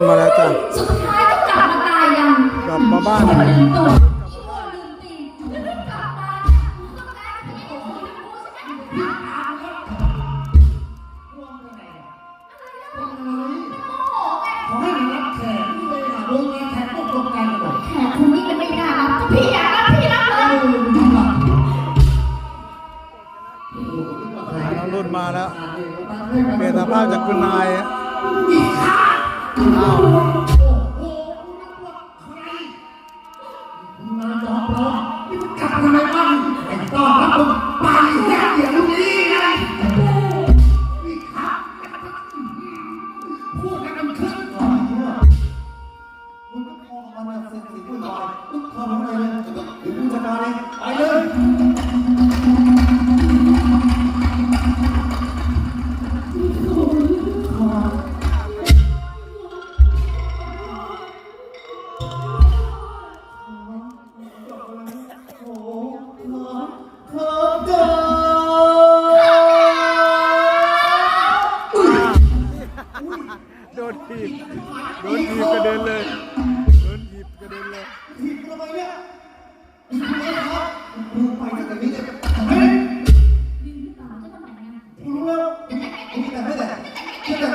มาแล้วจ้ะสุดท้ายก็กลับมาตายยังกลับมาบ้านลืมตัวที่ตัวลืมตีนแล้วก็กลับมาต้องการที่โอ้โหลืมกูใช่ไหมตามแล้วอะไรนะโมโหไงขอให้มารับแขกนี่เลยอะโรงงานแขกต้องตกใจกันหมดแขกคนนี้มันไม่น่ารับก็พี่อยากรับพี่รับเลเอยอดีกว่าน้องรุ่นมาแล้วเปลี่ยนสภาพจากคุณนาย อ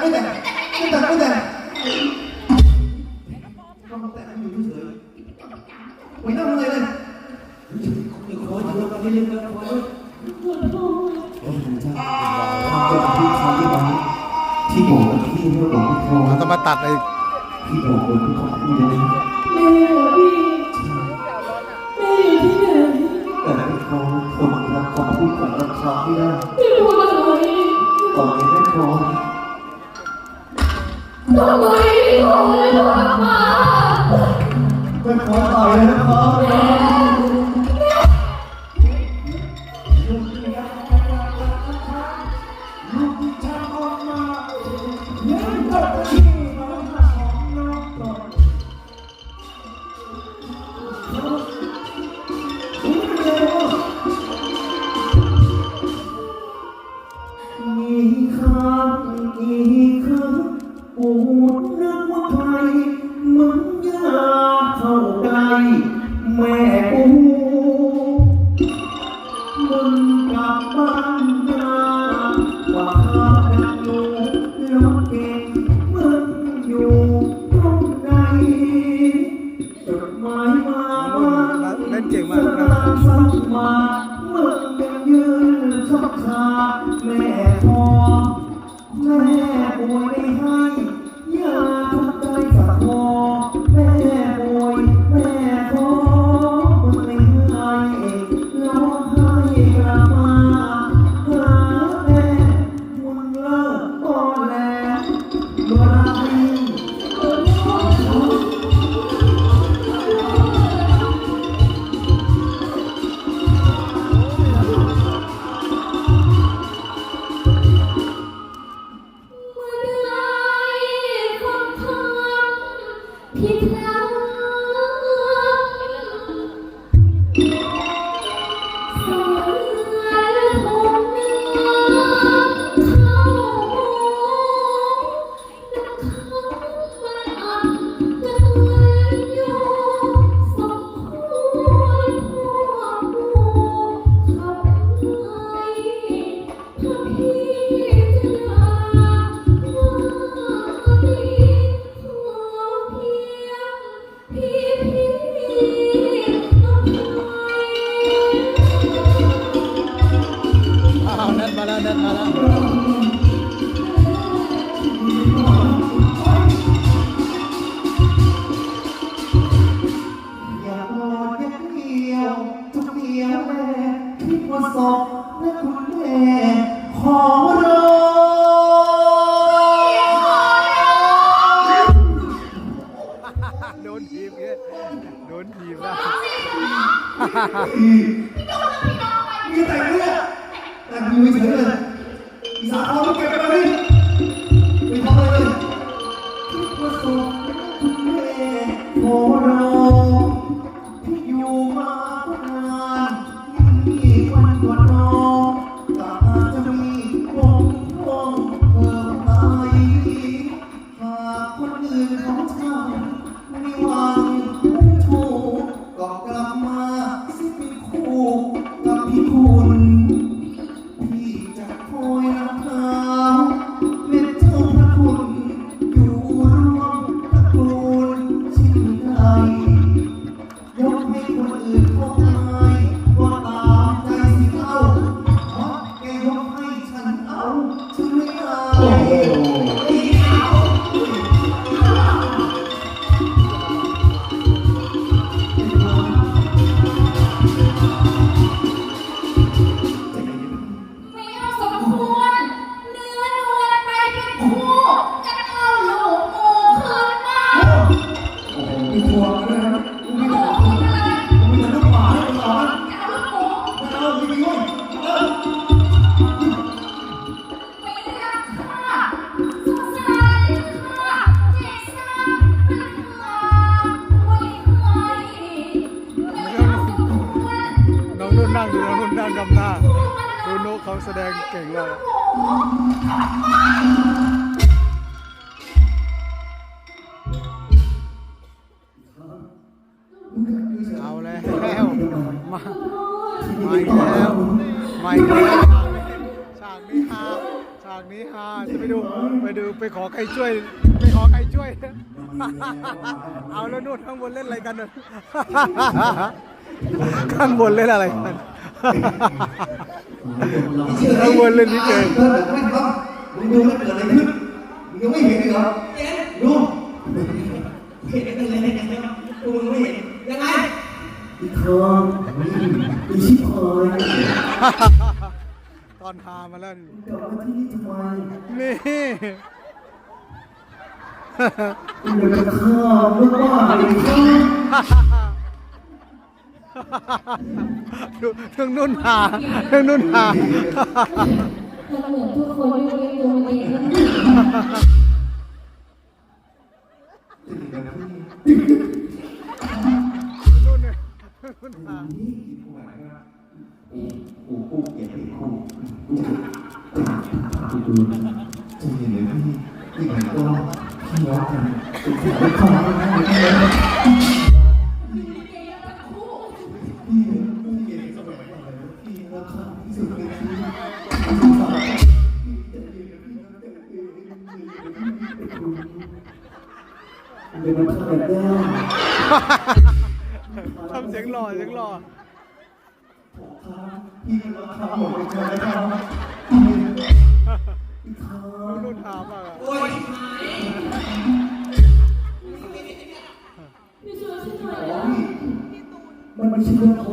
ไม่แต่ไม่แต่ไม่แต่ไม่แต่ก็มาแต่อยู่เฉยๆไม่ต้องเลยเลยอีกคนเดียวกันนี่เลยนะคนที่บอกว่าที่เมื่อบอกพี่โทรมันต้องมาตัดไอ้ที่บอกคนที่เขาพูดเลยแม่เหรอพี่แม่อยู่ที่ไหนแต่พี่โทรคนรับคำพูดของรับคำไม่ได้พี่พูดอะไรตอนนี้ไม่พร้อม ทำไมพี่ขอเลยโทรมาไม่ขอต่อยเลยนะครับ เล่นเก่งมากนะสักมามึงยังยืนชักชาแม่พอแม่ป่วยไม่ให้ อีสาน แสดงเก่งแล้วเอาแล้ว มามาอีกแล้วมาอีกแล้วฉากนี้ฮาฉากนี้ฮาจะไปดูไปดูไปขอใครช่วย ไปขอใครช่วย เอาแล้วนู่นข้างบนเล่นอะไรกันน่ะข้างบนเล่นอะไรกัน ข้างบนเล่นนี่เก่งเออไม่ครับมึงดูมันเกิดอะไรขึ้นมึงยังไม่เห็นเลยเหรอดูเห็นกันเลยดูมึงไม่เห็นยังไงอีครั้งอีชิบหายตอนพามาแล้วนี่กลับมาที่นี่ทำไมนี่มึงจะฆ่าเมื่อว่าอีกครั้ง ดูเรื่องนุ่นหาเรื่องนุ่นหามันเหมือนทุกคนยกเว้นตัวเองนะนุ่นเนี่ยนุ่นหากูกูเกลียดไอ้กูกูดูจะเห็นเลยพี่พี่ไหนก็พี่น้องกันไม่เข้ามาแทำเสียงหล่อเสียงหล่อนุ่นถามากอะพี่ช่วยฉันมันไม่ใช่เรื่องของ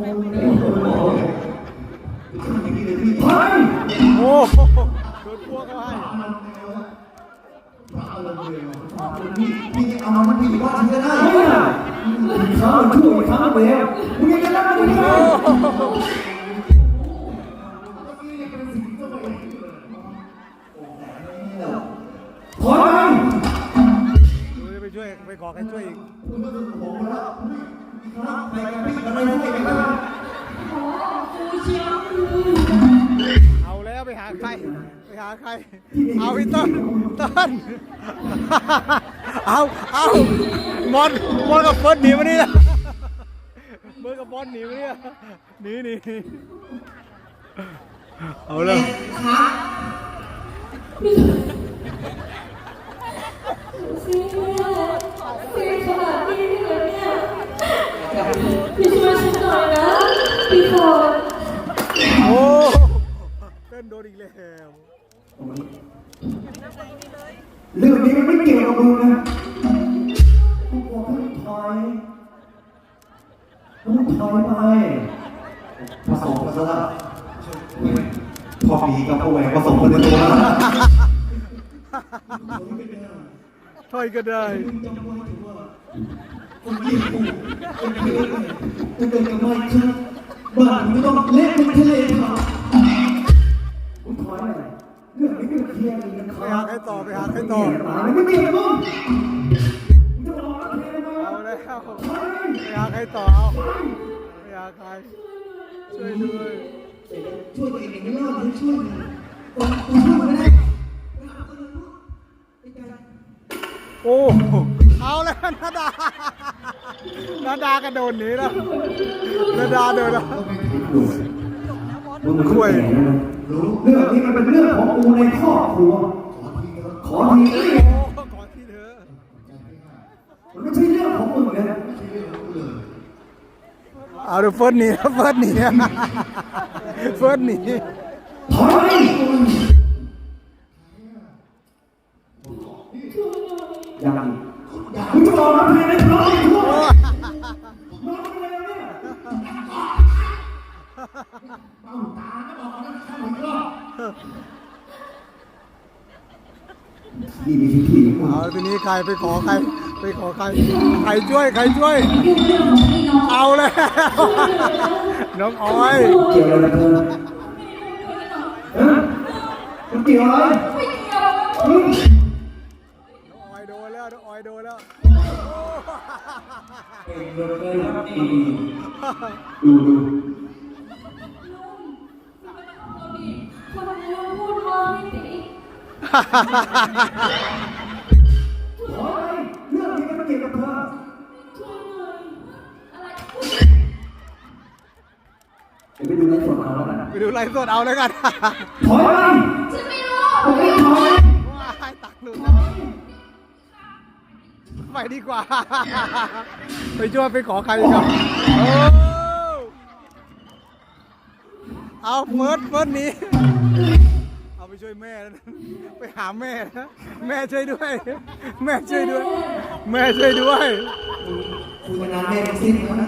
เลยอย่าง ไปช่วยไปขอใครช่วยอีกไปพี่อะไรช่วยกันบ้างกูเชียวเอาแล้วไปหาใคร ไปหาใคร เอาพี่ต้นต้นเอาเอามอนมอนกับเฟิร์สหนีมาเนี่ยเบิร์กับบอลหนีมาเนี่ยหนีหนีหนีเอาแล้ว นโดนอีกแล้วเรื่องนี้มันไม่เกี่ยวกับมึงนะกูบอกให้ถอยมึงถอยไปผสมกันซะแล้วพอปีกับพ่อแหวนผสมกันในตัวแล้วถอยก็ได้คนยิ่งกูคนเยอะเลยกูเดินกับไม่ครับบ้านมึงไม่ต้องเล่นมันทะเลครับ มึงถอยเรื่องนี้ไม่เคลียร์กันนะคไปรัหาใครต่อไปหาใครต่อมันไม่เกี่ยวกับมึงมึงจะบอกอะไรนะเอาแล้วถอยไปหาใครต่อเอาไปหาใคร ช่วยด้วย ช่วยตัวเองไม่รอดเลยช่วยเลยกูช่วยไม่ได้โอ้เอาแล้วนาดานาดากระโดดหนีแล้วนาดาเดินแล้วมึ มึงคุยเรื่องนี้มันเป็นเรื่องของกูในครอบครัว ขอทีโอ้ขอทีเธอะมันไม่ใช่เรื่องของมึงเลยนะเอาเดี๋ยวเฟิร์สหนีเฟิร์สหนีเฟิร์สหนีถอยยังมึงจะบอกนะเพลงในครอบครัว นี่มีที่ที่มึงเอาทีนี้ใครไปขอใคร ไปขอใคร ใครช่วยใครช่วยยุ่งเรื่องของพี่น้องเอาแล้วน้องออยเกี่ยวอะไรกับเธอฮะมันเกี่ยวอะไรไม่เกี่ยวมึงน้องออยโดนแล้วน้องออยโดนแล้วดูดูทำไม ขออะไรเรื่องนี้มันเกี่ยวกับเธอช่วยหน่อยอะไรเดี๋ยวไปดูในส่วนของเราแล้วกันไปดูไลฟ์สดเอาแล้วกัน ถอยไปฉันไม่รู้ผมไม่ถอย ว้ายตักหลุดแล้วไปดีกว่า ไปช่วยไปขอใครดีกว่าโอ้เอาเฟิร์สเฟิร์สหนี้ ไปช่วยแม่แล้วนะไปหาแม่นะแม่ช่วยด้วย แม่ช่วยด้วย แม่ช่วยด้วยคุยมานานแม่ไม่สิ้นแล้วนะ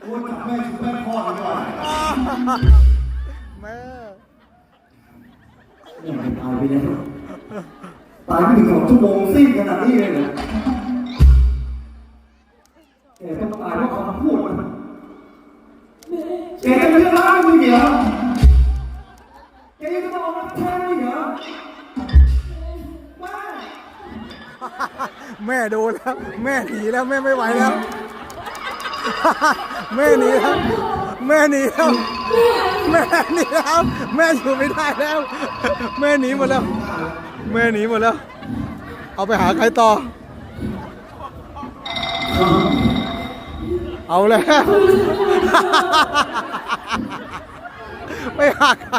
โอ้ยจับแม่ชูแม่พ่อดีกว่าแม่เนี่ยมันตายไปแล้วตายไม่ถึงสองชั่วโมงสิ้นขนาดนี้เลยเหรอแกต้องตายเพราะคำพูดมันแกจะเลือกร้านมึง เหรอแกยังจะมาเอารับแทนมึงเหรอบ้าแม่โดนแล้ว แม่หนีแล้วแม่ไม่ไหวแล้ว แม่หนีแล้วแม่หนีแล้วแม่หนีแล้วแม่อยู่ไม่ได้แล้ว แม่หนีหมดแล้ว แม่หนีหมดแล้ว เอาไปหาใครต่อ เอาแล้ว ไปหาใคร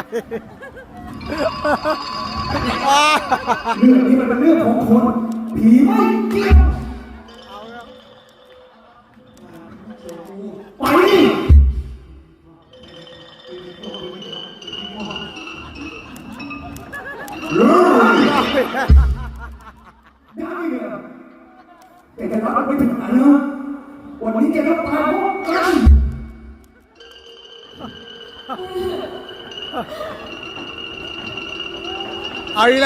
เรื่องนี้มันเป็นเรื่องของคนผีไม่เกี่ยวเอาแล้ไปดิเลิกได้เหรอแกจะรับไปถึงไหนะวันนี้แกต้องตาพราะกัน เอาอีก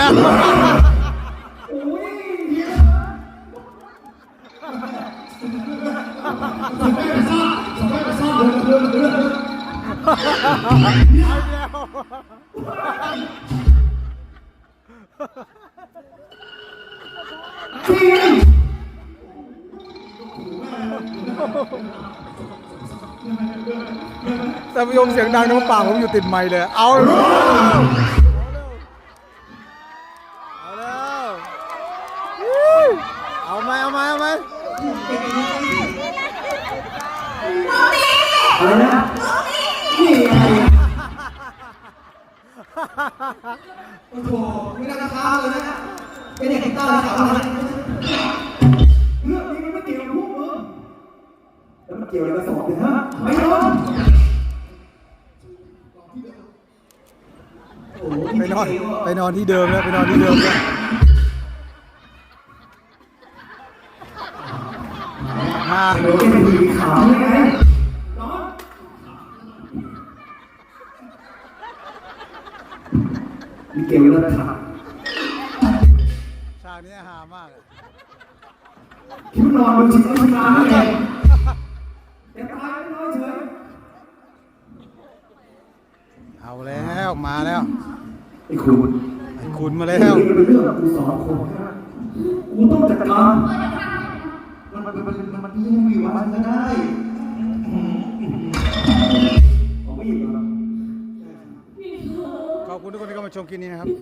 แล้วโอ้ยงแต่พยมเสียงดังน้ำปากผมอยู่ติดไมค์เลย เอา นอนไปนอนที่เดิมแล้วไปนอนที่เดิมแล้วมาโอ้โหเป็นผีขาวเลยนะนอนมีเกลแล้วถามฉากนี้หามากอะคิดว่านอนบนชิดไม่นานนี่ไงแต่ตายไม่น้อยเฉยเอาแล้ว มาแล้วไอ้คุณไอ้คุณมาเรื่แล้องวนี้เป็นเรื่องของกูสองคนนะกูต้องจัดการมันมันมันมันมันยังมีวันก็ได้เอาไม่หยิบหรอขอบคุณทุกคนที่เข้ามาชมคลิปนี้นะครับ